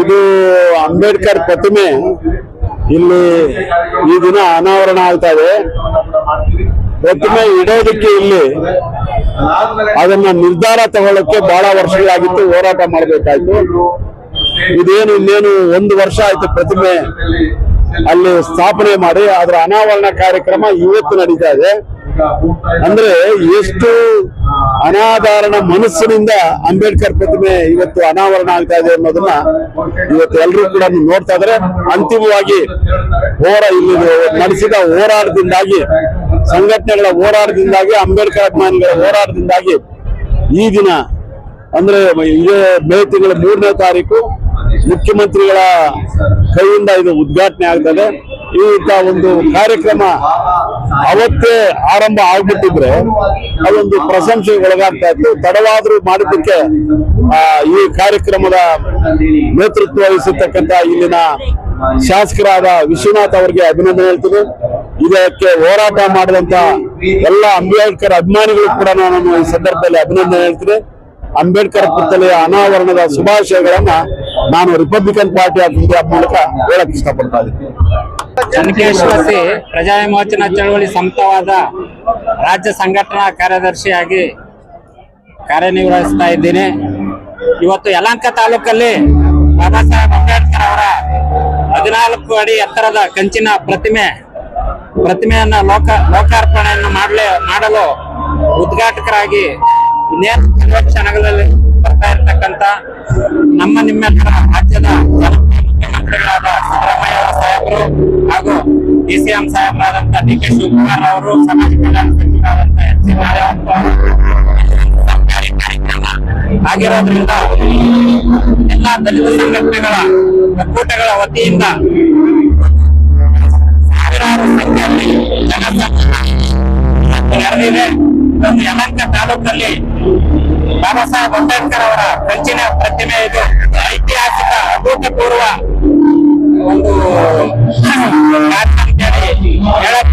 ಇದು ಅಂಬೇಡ್ಕರ್ ಪ್ರತಿಮೆ. ಇಲ್ಲಿ ಈ ದಿನ ಅನಾವರಣ ಆಗ್ತಾ ಇದೆ. ಪ್ರತಿಮೆ ಇಡೋದಕ್ಕೆ ಇಲ್ಲಿ ಅದನ್ನ ನಿರ್ಧಾರ ತಗೊಳ್ಳಕ್ಕೆ ಬಹಳ ವರ್ಷಗಳಾಗಿತ್ತು, ಹೋರಾಟ ಮಾಡಬೇಕಾಯ್ತು. ಇದೇನು ಇನ್ನೇನು ಒಂದು ವರ್ಷ ಆಯ್ತು ಪ್ರತಿಮೆ. ಅಲ್ಲಿ ಸ್ಥಾಪನೆ ಮಾಡಿ ಅದರ ಅನಾವರಣ ಕಾರ್ಯಕ್ರಮ ಇವತ್ತು ನಡೀತಾ ಇದೆ. ಅಂದ್ರೆ ಎಷ್ಟು ಅನಾಧಾರಣ ಮನಸ್ಸಿನಿಂದ ಅಂಬೇಡ್ಕರ್ ಪ್ರತಿಮೆ ಇವತ್ತು ಅನಾವರಣ ಆಗ್ತಾ ಇದೆ ಅನ್ನೋದನ್ನ ಇವತ್ತು ಎಲ್ಲರೂ ಕೂಡ ನೋಡ್ತಾ ಇದ್ರೆ. ಅಂತಿಮವಾಗಿ ಹೋರಾ ಇಲ್ಲಿ ನಡೆಸಿದ ಹೋರಾಟದಿಂದಾಗಿ, ಸಂಘಟನೆಗಳ ಹೋರಾಟದಿಂದಾಗಿ, ಅಂಬೇಡ್ಕರ್ ಅಭಿಮಾನಿಗಳ ಹೋರಾಟದಿಂದಾಗಿ ಈ ದಿನ, ಅಂದ್ರೆ ಇದೇ ಮೇ ತಿಂಗಳ ಮೂರನೇ ತಾರೀಕು ಮುಖ್ಯಮಂತ್ರಿಗಳ ಕೈಯಿಂದ ಇದು ಉದ್ಘಾಟನೆ ಆಗ್ತದೆ. ಇಂಥ ಒಂದು ಕಾರ್ಯಕ್ರಮ ಅವತ್ತೇ ಆರಂಭ ಆಗ್ಬಿಟ್ಟಿದ್ರೆ ಅದೊಂದು ಪ್ರಶಂಸೆಗೆ ಒಳಗಾಗ್ತಾ ಇತ್ತು. ತಡವಾದ್ರೂ ಮಾಡಿದ್ದಕ್ಕೆ ಈ ಕಾರ್ಯಕ್ರಮದ ನೇತೃತ್ವ ವಹಿಸಿರ್ತಕ್ಕಂಥ ಇಲ್ಲಿನ ಶಾಸಕರಾದ ವಿಶ್ವನಾಥ್ ಅವರಿಗೆ ಅಭಿನಂದನೆ ಹೇಳ್ತೀನಿ. ಇದಕ್ಕೆ ಹೋರಾಟ ಮಾಡಿದಂತ ಎಲ್ಲ ಅಂಬೇಡ್ಕರ್ ಅಭಿಮಾನಿಗಳು ಕೂಡ ನಾನು ಈ ಸಂದರ್ಭದಲ್ಲಿ ಅಭಿನಂದನೆ ಹೇಳ್ತೀನಿ. ಅಂಬೇಡ್ಕರ್ ಪುತ್ತಲೆಯ ಅನಾವರಣದ ಶುಭಾಶಯಗಳನ್ನ ನಾನು ರಿಪಬ್ಲಿಕನ್ ಪಾರ್ಟಿ ಆಫ್ ಇಂಡಿಯಾ ಮೂಲಕ ಹೇಳಕ್ ಇಷ್ಟಪಡ್ತಾ ಇದ್ದೀನಿ. ಚನ್ನಕೇಶ್ವಸಿ ಪ್ರಜಾ ವಿಮೋಚನಾ ಚಳವಳಿ ಸಂಸ್ಥವಾದ ರಾಜ್ಯ ಸಂಘಟನಾ ಕಾರ್ಯದರ್ಶಿಯಾಗಿ ಕಾರ್ಯನಿರ್ವಹಿಸ್ತಾ ಇದ್ದೀನಿ. ಇವತ್ತು ಯಲಹಂಕ ತಾಲೂಕಲ್ಲಿ ಬಾಬಾ ಸಾಹೇಬ್ ಅಂಬೇಡ್ಕರ್ ಅವರ ಹದಿನಾಲ್ಕು ಅಡಿ ಎತ್ತರದ ಕಂಚಿನ ಪ್ರತಿಮೆ, ಪ್ರತಿಮೆಯನ್ನ ಲೋಕ, ಲೋಕಾರ್ಪಣೆಯನ್ನು ಮಾಡಲೇ, ಮಾಡಲು ಉದ್ಘಾಟಕರಾಗಿ ಇನ್ನೇನು ಕ್ಷಣಗಳಲ್ಲಿ ಬರ್ತಾ ಇರತಕ್ಕಂತ ನಮ್ಮ ನಿಮ್ಮೆಲ್ಲರ ರಾಜ್ಯದ ಮುಖ್ಯಮಂತ್ರಿಗಳಾದ ಸಿದ್ದರಾಮಯ್ಯ ಅವರ ಸಾಹೇಬರು ಹಾಗೂ ಡಿ ಸಿ ಎಂ ಸಾಹೇಬರಾದಂತಹ ಡಿ ಕೆ ಶಿವಕುಮಾರ್ ಅವರು, ಸಮಾಜ ಕಲ್ಯಾಣ ಸಚಿವರಾದಂತಹ ಎಚ್ ಸಿ ನಾರಾಯಣಪ್ಪ ಆಗಿರೋದ್ರಿಂದ ಎಲ್ಲಾ ದಲಿತ ಸಂಘಟನೆಗಳ ಒಕ್ಕೂಟಗಳ ವತಿಯಿಂದ ಸಾವಿರಾರು ಸಂಖ್ಯೆಯಲ್ಲಿ ಜನಸಂಖ್ಯೆ ನಡೆದಿದೆ ನಮ್ಮ ಯಲಂಕ ತಾಲೂಕಲ್ಲಿ ಬಾಬಾ ಸಾಹೇಬ್ ಅಂಬೇಡ್ಕರ್ ಅವರ ಕಂಚಿನ ಪ್ರತಿಮೆ ಇದು. ಐತಿಹಾಸಿಕ ಅಭೂತಪೂರ್ವ ಒಂದು ಹೇಳಕ್